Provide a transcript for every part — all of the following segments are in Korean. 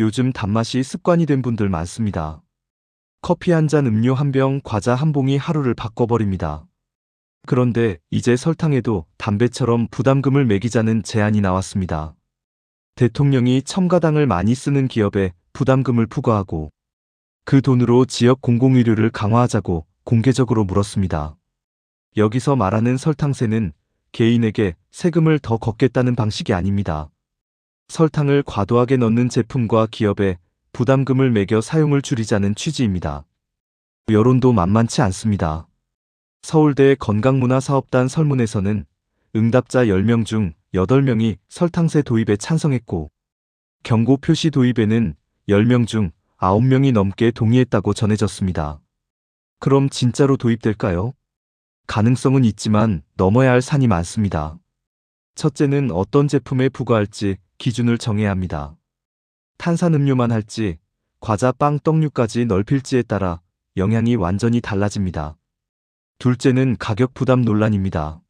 요즘 단맛이 습관이 된 분들 많습니다. 커피 한 잔, 음료 한 병, 과자 한 봉이 하루를 바꿔버립니다. 그런데 이제 설탕에도 담배처럼 부담금을 매기자는 제안이 나왔습니다. 대통령이 첨가당을 많이 쓰는 기업에 부담금을 부과하고 그 돈으로 지역 공공의료를 강화하자고 공개적으로 물었습니다. 여기서 말하는 설탕세는 개인에게 세금을 더 걷겠다는 방식이 아닙니다. 설탕을 과도하게 넣는 제품과 기업에 부담금을 매겨 사용을 줄이자는 취지입니다. 여론도 만만치 않습니다. 서울대 건강문화사업단 설문에서는 응답자 10명 중 8명이 설탕세 도입에 찬성했고 경고 표시 도입에는 10명 중 9명이 넘게 동의했다고 전해졌습니다. 그럼 진짜로 도입될까요? 가능성은 있지만 넘어야 할 산이 많습니다. 첫째는 어떤 제품에 부과할지 기준을 정해야 합니다. 탄산음료만 할지 과자, 빵, 떡류까지 넓힐지에 따라 영향이 완전히 달라집니다. 둘째는 가격 부담 논란입니다.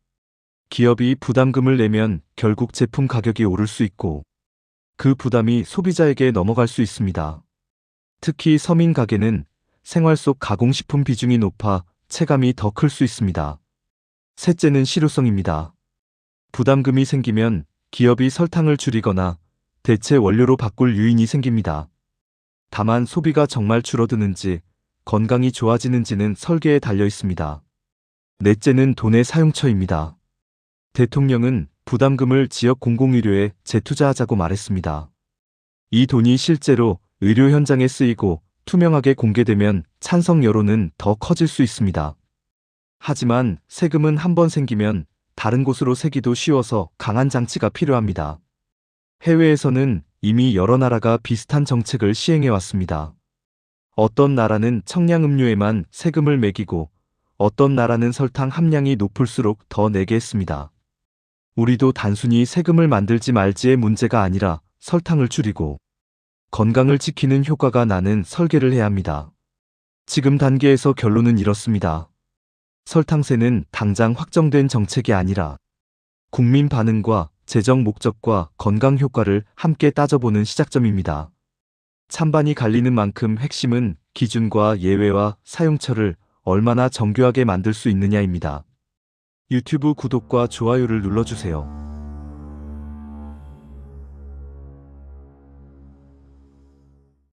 기업이 부담금을 내면 결국 제품 가격이 오를 수 있고 그 부담이 소비자에게 넘어갈 수 있습니다. 특히 서민 가게는 생활 속 가공식품 비중이 높아 체감이 더 클 수 있습니다. 셋째는 실효성입니다. 부담금이 생기면 기업이 설탕을 줄이거나 대체 원료로 바꿀 유인이 생깁니다. 다만 소비가 정말 줄어드는지 건강이 좋아지는지는 설계에 달려 있습니다. 넷째는 돈의 사용처입니다. 대통령은 부담금을 지역 공공의료에 재투자하자고 말했습니다. 이 돈이 실제로 의료 현장에 쓰이고 투명하게 공개되면 찬성 여론은 더 커질 수 있습니다. 하지만 세금은 한 번 생기면 다른 곳으로 새기도 쉬워서 강한 장치가 필요합니다. 해외에서는 이미 여러 나라가 비슷한 정책을 시행해 왔습니다. 어떤 나라는 청량음료에만 세금을 매기고 어떤 나라는 설탕 함량이 높을수록 더 내게 했습니다. 우리도 단순히 세금을 만들지 말지의 문제가 아니라 설탕을 줄이고 건강을 지키는 효과가 나는 설계를 해야 합니다. 지금 단계에서 결론은 이렇습니다. 설탕세는 당장 확정된 정책이 아니라 국민 반응과 재정 목적과 건강 효과를 함께 따져보는 시작점입니다. 찬반이 갈리는 만큼 핵심은 기준과 예외와 사용처를 얼마나 정교하게 만들 수 있느냐입니다. 유튜브 구독과 좋아요를 눌러주세요.